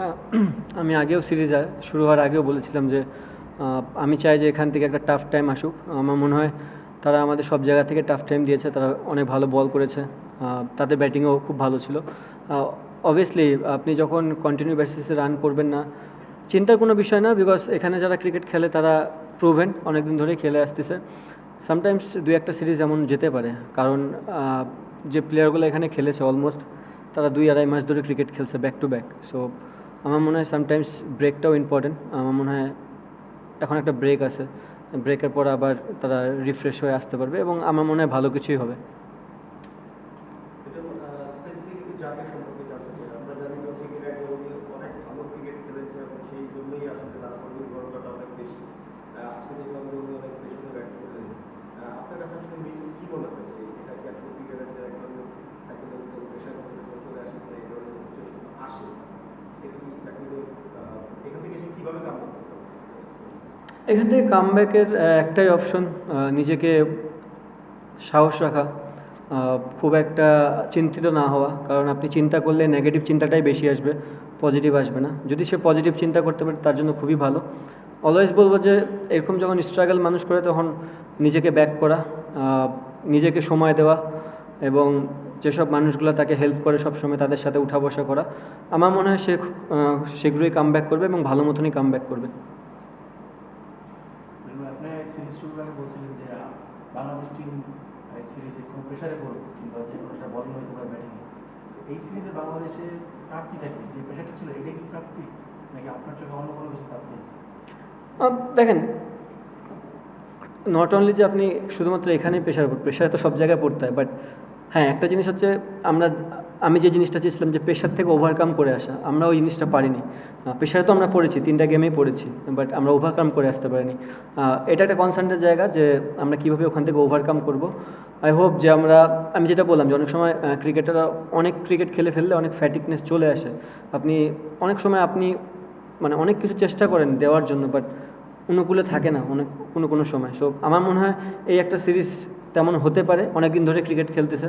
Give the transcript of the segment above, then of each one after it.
না, আমি আগেও সিরিজ শুরু হওয়ার আগেও বলেছিলাম যে আমি চাই যে এখান থেকে একটা টাফ টাইম আসুক। আমার মনে হয় তারা আমাদের সব জায়গা থেকে টাফ টাইম দিয়েছে, তারা অনেক ভালো বল করেছে। তাদের ব্যাটিংও খুব ভালো ছিল। অবভিয়াসলি আপনি যখন কন্টিনিউ বেসিসে রান করবেন না, চিন্তার কোনো বিষয় না বিকজ এখানে যারা ক্রিকেট খেলে তারা প্রুভেন অনেক দিন ধরেই খেলে আসতেছে। সামটাইমস দুই একটা সিরিজ এমন যেতে পারে, কারণ যে প্লেয়ারগুলো এখানে খেলেছে অলমোস্ট তারা দুই আড়াই মাস ধরে ক্রিকেট খেলছে ব্যাক টু ব্যাক সো আমার মনে হয় সামটাইমস ব্রেকটাও ইম্পর্টেন্ট আমার মনে হয় এখন একটা ব্রেক আছে। ব্রেকের পর আবার তারা রিফ্রেশ হয়ে আসতে পারবে এবং আমার মনে হয় ভালো কিছুই হবে এটা স্পেসিফিক জাতীয় সম্পর্কে জানতে চাই আমরা জানি যে হচ্ছে এর আগে উনি অনেক ভালো ক্রিকেট খেলেছে এবং সেই জন্যই আসলে তার নির্ভরতাটা অনেক বেশি আহ, আজকে দেখলাম যে উনি অনেক পেছনে ব্যাট করলেন আহ, আপনার কাছে আসলে মি- কি মনে হয় যে এটা কি আসলে ক্রিকেটের যে এক ধরনের সাইকোলজিক্যাল প্রেশার চলে আসে বা এই ধরনের সিচুয়েশন আসে এটা কি তাকে আহ, এখান থেকে সে কীভাবে কাম করতে হবে এখান থেকে কামব্যাকের একটাই অপশন নিজেকে সাহস রাখা খুব একটা চিন্তিত না হওয়া, কারণ আপনি চিন্তা করলে নেগেটিভ চিন্তাটাই বেশি আসবে পজিটিভ আসবে না। যদি সে পজিটিভ চিন্তা করতে পারে, তার জন্য খুবই ভালো। অলওয়েজ বলব যে, এরকম যখন স্ট্রাগল মানুষ করে, তখন নিজেকে ব্যাক করা নিজেকে সময় দেওয়া এবং যেসব মানুষগুলো তাকে হেল্প করে সবসময় তাদের সাথে উঠা বসা করা, আমার মনে হয় সে শীঘ্রই কাম করবে এবং ভালো মতনই কাম করবে। আপনি সিরিজ শুরুর আগে বলছিলেন যে বাংলাদেশ টিম সিরিজে খুব প্রেশারে পড়বে কিংবা যে কোনো একটা বলিং হতে পারে ব্যাটিং এই সিরিজে বাংলাদেশের প্রাপ্তিটা কি? যে প্রেশারটা ছিল এটা কি প্রাপ্তি? নাকি আপনার চোখে অন্য কোনো কিছু প্রাপ্তি আছে? দেখেন নট অনলি যে আপনি শুধুমাত্র এখানেই প্রেশার প্রেশার তো সব জায়গায় পড়তে হয় বাট হ্যাঁ একটা জিনিস হচ্ছে আমরা আমি যে জিনিসটা চেয়েছিলাম যে প্রেশার থেকে ওভারকাম করে আসা, আমরা ওই জিনিসটা পারিনি। প্রেশারে তো আমরা পড়েছি, তিনটা গেমেই পড়েছি বাট আমরা ওভারকাম করে আসতে পারিনি। এটা একটা কনসার্নের জায়গা যে আমরা কীভাবে ওখান থেকে ওভারকাম করব। আই হোপ যে আমরা, আমি যেটা বললাম যে অনেক সময় ক্রিকেটাররা অনেক ক্রিকেট খেলে ফেললে অনেক ফ্যাটিকনেস চলে আসে। আপনি, অনেক সময় আপনি মানে অনেক কিছু চেষ্টা করেন দেওয়ার জন্য বাট অনুকূলে থাকে না অনেক, কোনো কোনো সময়। সো আমার মনে হয় এই একটা সিরিজ তেমন হতে পারে অনেক দিন ধরে ক্রিকেট খেলতেছে।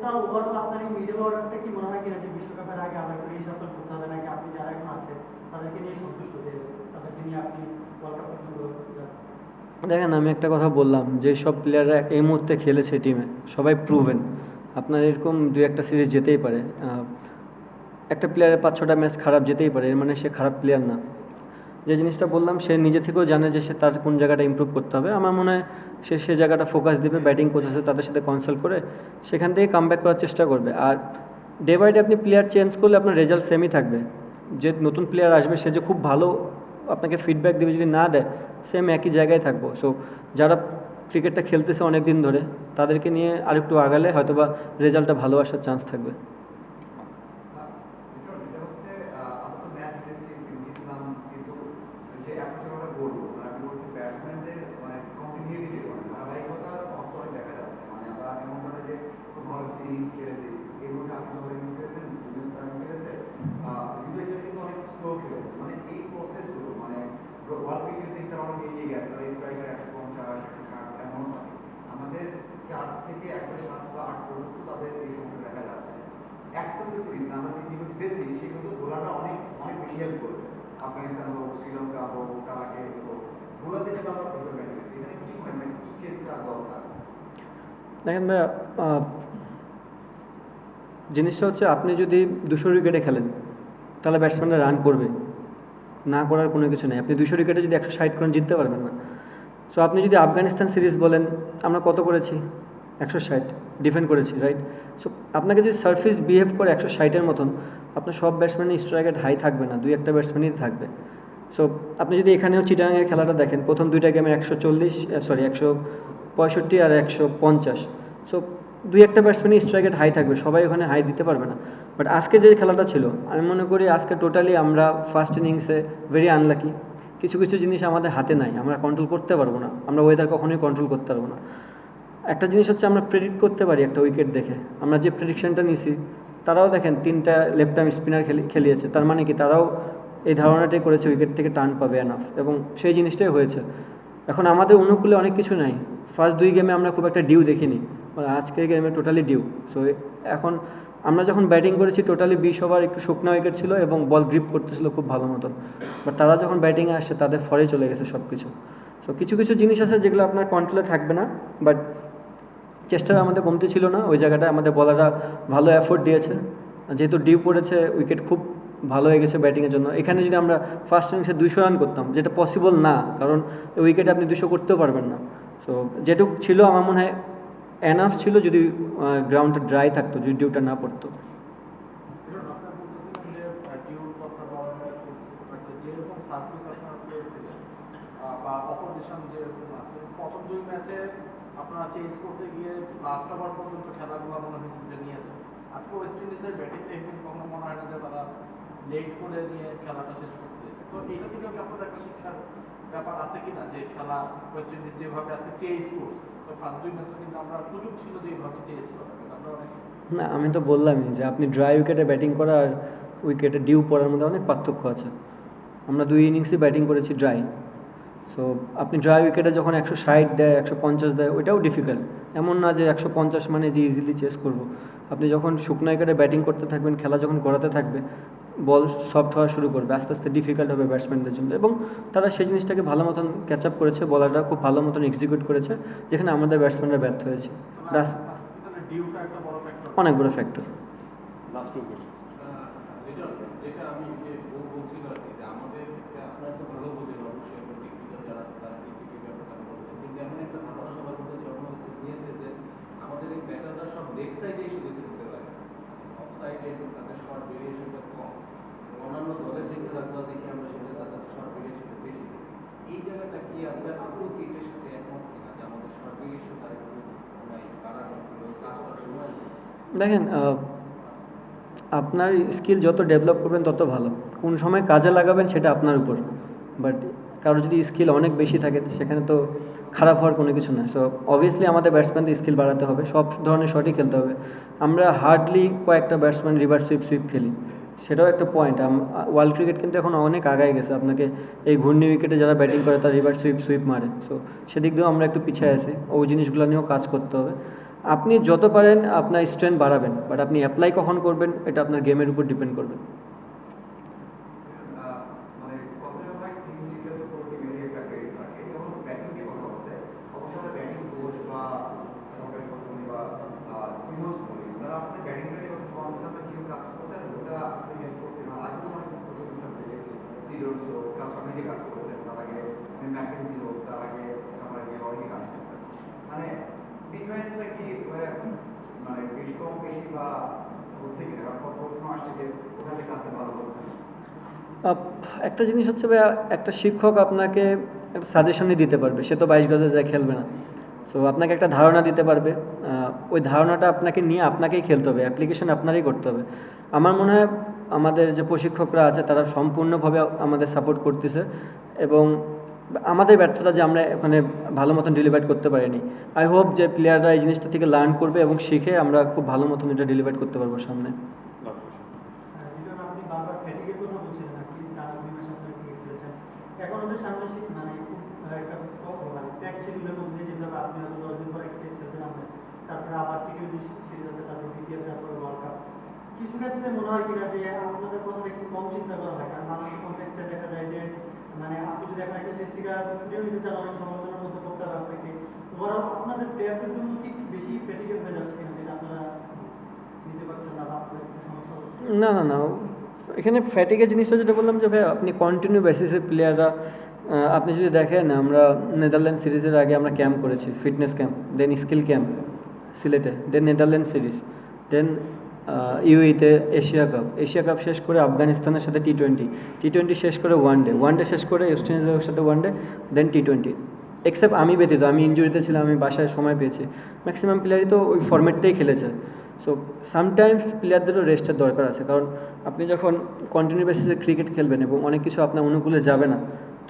টোটাল ওভারঅল আপনার এই মিডল অর্ডারটা কি মনে হয় কিনা যে বিশ্বকাপের আগে আবার করে রিসার্ভেল করতে হবে, নাকি আপনি যারা এখন আছে তাদেরকে নিয়ে সন্তুষ্ট যে তাদেরকে নিয়ে আপনি ওয়ার্ল্ড কাপ পর্যন্ত যান দেখেন, আমি একটা কথা বললাম, যে সব প্লেয়াররা এই মুহূর্তে খেলেছে টিমে সবাই প্রুভেন আপনার এরকম দু একটা সিরিজ যেতেই পারে। একটা প্লেয়ারের পাঁচ ছটা ম্যাচ খারাপ যেতেই পারে, এর মানে সে খারাপ প্লেয়ার না। যে জিনিসটা বললাম, সে নিজে থেকেও জানে যে সে তার কোন জায়গাটা ইমপ্রুভ করতে হবে। আমার মনে হয় সে সে জায়গাটা ফোকাস দেবে ব্যাটিং কোচ আছে তাদের সাথে কনসাল্ট করে, সেখান থেকে কাম করার চেষ্টা করবে। আর ডে বাই ডে আপনি প্লেয়ার চেঞ্জ করলে আপনার রেজাল্ট সেমই থাকবে। যে নতুন প্লেয়ার আসবে, সে যে খুব ভালো আপনাকে ফিডব্যাক দেবে যদি না দেয় সেম একই জায়গায় থাকব। সো যারা ক্রিকেটটা খেলতেছে অনেক দিন ধরে, তাদেরকে নিয়ে আরেকটু আগালে হয়তোবা রেজাল্টটা ভালো আসার চান্স থাকবে এটা এটা হচ্ছে আহ, আমরা তো ম্যাচ জিতেছি জিতলাম কিন্তু যে একশো টাকা গোল মানে আমি বলছি ব্যাটসম্যানদের মানে কন্টিনিউটি মানে ধারাবাহিকতার অর্থ অনেক দেখা যাচ্ছে মানে আমরা এমন করে যে খুব ভালো কিছু ইনিংস খেলেছি এর মধ্যে আপনি যখন ইনিংস খেলেছেন দুজন তারা খেলেছে কিন্তু এটা কিন্তু অনেক স্লো খেলেছে মানে এই প্রসেসগুলো মানে ওয়ার্ল্ড ক্রিকেট থেকে তারা অনেক এগিয়ে গেছে তারা স্ট্রাইকার একশো পঞ্চাশ একশো ষাট এমন থাকে আমাদের চার থেকে একশো সাত বা আট পর্যন্ত তাদের এই সমস্যা দেখা যাচ্ছে আমরা দেখছি সেগুলো বোলাররা অনেক অনেক বেশি হেল্প করেছে। আফগানিস্তান হোক, শ্রীলঙ্কা হোক হোক বোলারদের আমরা প্রবলেম ম্যাচ দেখছি এখানে কি মনে কি দরকার? দেখেন জিনিসটা হচ্ছে আপনি যদি দুশো উইকেটে খেলেন, তাহলে ব্যাটসম্যানরা রান করবে। না করার কোনো কিছু নেই। আপনি দুশো উইকেটে যদি একশো ষাট করেন জিততে পারবেন না। সো আপনি যদি আফগানিস্তান সিরিজ বলেন, আমরা কত করেছি? একশো ষাট। ডিফেন্ড করেছি রাইট সো আপনাকে যদি সার্ফিস বিহেভ করে একশো ষাটের মতন, আপনার সব ব্যাটসম্যানই স্ট্রাইক হাই থাকবে না, দুই একটা ব্যাটসম্যানই থাকবে। সো আপনি যদি এখানেও চিটাগাংয়ের খেলাটা দেখেন, প্রথম দুইটা গেমে একশো চল্লিশ সরি একশো পঁয়ষট্টি আর একশো পঞ্চাশ। সো দুই একটা ব্যাটসম্যানই স্ট্রাইক হাই থাকবে, সবাই ওখানে হাই দিতে পারবে না। বাট আজকে যে খেলাটা ছিল, আমি মনে করি আজকে টোটালি আমরা ফার্স্ট ইনিংসে ভেরি আনলাকি কিছু কিছু জিনিস আমাদের হাতে নাই, আমরা কন্ট্রোল করতে পারব না, আমরা ওয়েদার কখনোই কন্ট্রোল করতে পারব না। একটা জিনিস হচ্ছে আমরা প্রেডিক্ট করতে পারি একটা উইকেট দেখে। আমরা যে প্রেডিকশনটা নিছি, তারাও দেখেন তিনটা লেফট আর্ম স্পিনার খেলি, খেলিয়েছে। তার মানে কি? তারাও এই ধারণাটাই করেছে উইকেট থেকে টার্ন পাবে এনাফ এবং সেই জিনিসটাই হয়েছে। এখন আমাদের অনুকূলে অনেক কিছু নাই। ফার্স্ট দুই গেমে আমরা খুব একটা ডিউ দেখিনি। আজকের গেমে টোটালি ডিউ সো এখন আমরা যখন ব্যাটিং করেছি টোটালি বিশ ওভার একটু শুকনো উইকেট ছিল এবং বল গ্রিপ করতেছিল খুব ভালো মতন। বাট তারা যখন ব্যাটিংয়ে আসছে, তাদের ফরে চলে গেছে সব কিছু সো কিছু কিছু জিনিস আছে যেগুলো আপনার কন্ট্রোলে থাকবে না। বাট চেষ্টা আমাদের কমতি ছিল না, ওই জায়গাটায় আমাদের বলাররা ভালো এফোর্ট দিয়েছে। যেহেতু ডিউ পড়েছে উইকেট খুব ভালো হয়ে গেছে ব্যাটিংয়ের জন্য। এখানে যদি আমরা ফার্স্ট ইনিংসে দুশো রান করতাম, যেটা পসিবল না, কারণ উইকেটে আপনি দুশো করতেও পারবেন না। সো যেটুক ছিল আমার মনে হয় এনাফ ছিল যদি গ্রাউন্ডটা ড্রাই থাকতো, যদি ডিউটা না পড়তো। চেস লাস্ট ওভার পর্যন্ত খেলাগুলো মনে হয়েছে যে নিয়েছে আজকে ওয়েস্ট ইন্ডিজের ব্যাটিং টেকনিক কখনো মনে হয় না যে তারা লেট করে নিয়ে খেলাটা শেষ করছে। তো এটা থেকে কি একটা শিক্ষার ব্যাপার আছে কিনা যে খেলা ওয়েস্ট ইন্ডিজ যেভাবে আজকে চেস করছে? তো ফার্স্ট দুই ম্যাচে কিন্তু আমরা সুযোগ ছিল যে এইভাবে চেস করা না, আমি তো বললামই যে আপনি ড্রাই উইকেটে ব্যাটিং করা আর উইকেটে ডিউ পড়ার মধ্যে অনেক পার্থক্য আছে। আমরা দুই ইনিংসই ব্যাটিং করেছি ড্রাই সো আপনি ড্রাই উইকেটে যখন একশো ষাট দেয় একশো পঞ্চাশ দেয় ওইটাও ডিফিকাল্ট এমন না যে একশো পঞ্চাশ মানে যে ইজিলি চেস করব। আপনি যখন শুকনো উইকেটে ব্যাটিং করতে থাকবেন খেলা যখন গড়াতে থাকবে বল সফট হওয়া শুরু করবে আস্তে আস্তে ডিফিকাল্ট হবে ব্যাটসম্যানদের জন্য। এবং তারা সেই জিনিসটাকে ভালো মতন ক্যাচ আপ করেছে বলাররা খুব ভালো মতন এক্সিকিউট করেছে যেখানে আমাদের ব্যাটসম্যানরা ব্যর্থ হয়েছে। অনেক বড় ফ্যাক্টর লাস্ট উইকেট যেটা যেটা আমি যে বল- বলছিলাম আর কি যে আমাদের আপনার তো ভালো বোঝেন অবশ্যই এবং টেকনিক্যাল যারা আছে তারা টেকনিক্যাল ব্যাপারটা বলবেন কিন্তু এমন একটা ধারণা সবার মধ্যে জন্ম হচ্ছে নিয়েছে যে আমাদের এই ব্যাটাররা সব লেগ সাইডেই শুধু খেলতে পারে অফ সাইডে তাদের শর্ট ভেরিয়েশনটা কম এবং অন্যান্য দলের যে খেলাগুলো দেখি আমরা সেটা তাদের শর্ট ভেরিয়েশনটা বেশি এই জায়গাটা কি আপনার আপনিও কি এটার সাথে একমত কিনা যে আমাদের শর্ট ভেরিয়েশনটা একটু মানে বাড়ানো কাজ করার সময় দেখেন আপনার স্কিল যত ডেভেলপ করবেন তত ভালো। কোন সময় কাজে লাগাবেন সেটা আপনার উপর। বাট কারও যদি স্কিল অনেক বেশি থাকে, সেখানে তো খারাপ হওয়ার কোনো কিছু না। সো অবভিয়াসলি আমাদের ব্যাটসম্যানদের স্কিল বাড়াতে হবে। সব ধরনের শটই খেলতে হবে। আমরা হার্ডলি কয়েকটা ব্যাটসম্যান রিভার্স সুইপ সুইপ খেলি। সেটাও একটা পয়েন্ট ওয়ার্ল্ড ক্রিকেট কিন্তু এখন অনেক আগায় গেছে। আপনাকে এই ঘূর্ণি উইকেটে যারা ব্যাটিং করে, তারা রিভার্স সুইপ সুইপ মারে। সো সেদিক দিয়েও আমরা একটু পিছিয়ে আছি। ওই জিনিসগুলো নিয়েও কাজ করতে হবে। আপনি যত পারেন আপনার স্ট্রেংথ বাড়াবেন বাট আপনি অ্যাপ্লাই কখন করবেন, এটা আপনার গেমের উপর ডিপেন্ড করবে আহ, মানে কথা যখন হয় টিম জিতে তো পুরো টিমেরই একটা ক্রেডিট থাকে যখন ব্যাটিং নিয়ে কথা হচ্ছে অবশ্যই ব্যাটিং কোচ বা সরকারি কর্মী বা সিনিয়র্স বলি তারা আপনাদের ব্যাটিংটা নিয়ে কথা বলছে আমরা কীরকম কাজ করছেন ওটা আসলে হেল্প করছে না আগে তো অনেক প্রতিষ্ঠান দেখেছি সিনিয়র্স হোক কাজ সব নিজে কাজ করেছেন তার আগে ম্যাকেন্সি হোক তার আগে আমার আগে অনেকে কাজ করছেন মানে ডিফারেন্সটা কি আহ, মানে কম বেশি বা হচ্ছে প্রশ্ন আসছে যে ওখান থেকে কাজটা ভালো আপ, একটা জিনিস হচ্ছে ভাইয়া একটা শিক্ষক আপনাকে একটা সাজেশনই দিতে পারবে। সে তো বাইশ গজে যায় খেলবে না। সো আপনাকে একটা ধারণা দিতে পারবে। ওই ধারণাটা আপনাকে নিয়ে আপনাকেই খেলতে হবে। অ্যাপ্লিকেশন আপনারই করতে হবে। আমার মনে হয় আমাদের যে প্রশিক্ষকরা আছে তারা সম্পূর্ণভাবে আমাদের সাপোর্ট করতেছে। এবং আমাদের ব্যর্থতা যে আমরা ওখানে ভালো মতন ডেলিভার করতে পারিনি। আই হোপ যে প্লেয়াররা এই জিনিসটা থেকে লার্ন করবে এবং শিখে আমরা খুব ভালো মতন এটা ডেলিভার করতে পারব সামনে। কিছু ক্ষেত্রে মনে হয় কিনা যে কথা একটু কম চিন্তা করা হয়, কারণ মানুষ কনটেক্সটে দেখা যায় যে মানে আপনি যদি এখন একটা সিরিজ থেকে ছুটিও নিতে চান, অনেক সমালোচনার মধ্যে হবে আপনাকে। আপনাদের প্লেয়ারদের জন্য কি বেশি ফ্যাটিকের হয়ে যাচ্ছে কিনা, যেটা আপনারা নিতে পারছেন না না না না। এখানে ফ্যাটিকের জিনিসটা যেটা বললাম যে, ভাই, আপনি কন্টিনিউ বেসিসে প্লেয়াররা আপনি যদি দেখেন, আমরা নেদারল্যান্ড সিরিজের আগে আমরা ক্যাম্প করেছি fitness camp then skill camp সিলেটে দেন নেদারল্যান্ড সিরিজ দেন ইউইতে এশিয়া কাপ এশিয়া কাপ শেষ করে আফগানিস্তানের সাথে টি টোয়েন্টি টি টোয়েন্টি শেষ করে ওয়ান ডে ওয়ান ডে শেষ করে ওয়েস্ট ইন্ডিজের সাথে one day then T twenty except আমি ব্যতীত, আমি ইনজুরিতে ছিলাম, আমি বাসায় সময় পেয়েছি। ম্যাক্সিমাম প্লেয়ারই তো ওই ফর্ম্যাটটাই খেলেছে। সো সামটাইমস প্লেয়ারদেরও রেস্টের দরকার আছে। কারণ আপনি যখন কন্টিনিউ বেসিসে ক্রিকেট খেলবেন এবং অনেক কিছু আপনার অনুকূলে যাবে না,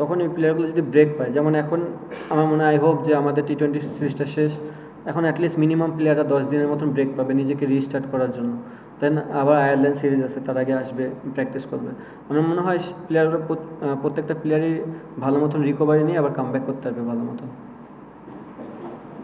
তখন এই প্লেয়ারগুলো যদি ব্রেক পায়, যেমন এখন আমার মনে আই হোপ যে আমাদের টি টোয়েন্টি সিরিজটা শেষ। এখন অ্যাটলিস্ট মিনিমাম প্লেয়াররা দশ দিনের মতন ব্রেক পাবে নিজেকে রিস্টার্ট করার জন্য। দেন আবার আয়ারল্যান্ড সিরিজ আছে, তার আগে আসবে প্র্যাকটিস করবে। আমার মনে হয় প্লেয়াররা প্রত্যেকটা প্লেয়ারই ভালো মতন রিকভারি নিয়ে আবার কামব্যাক করতে পারবে ভালো মতন।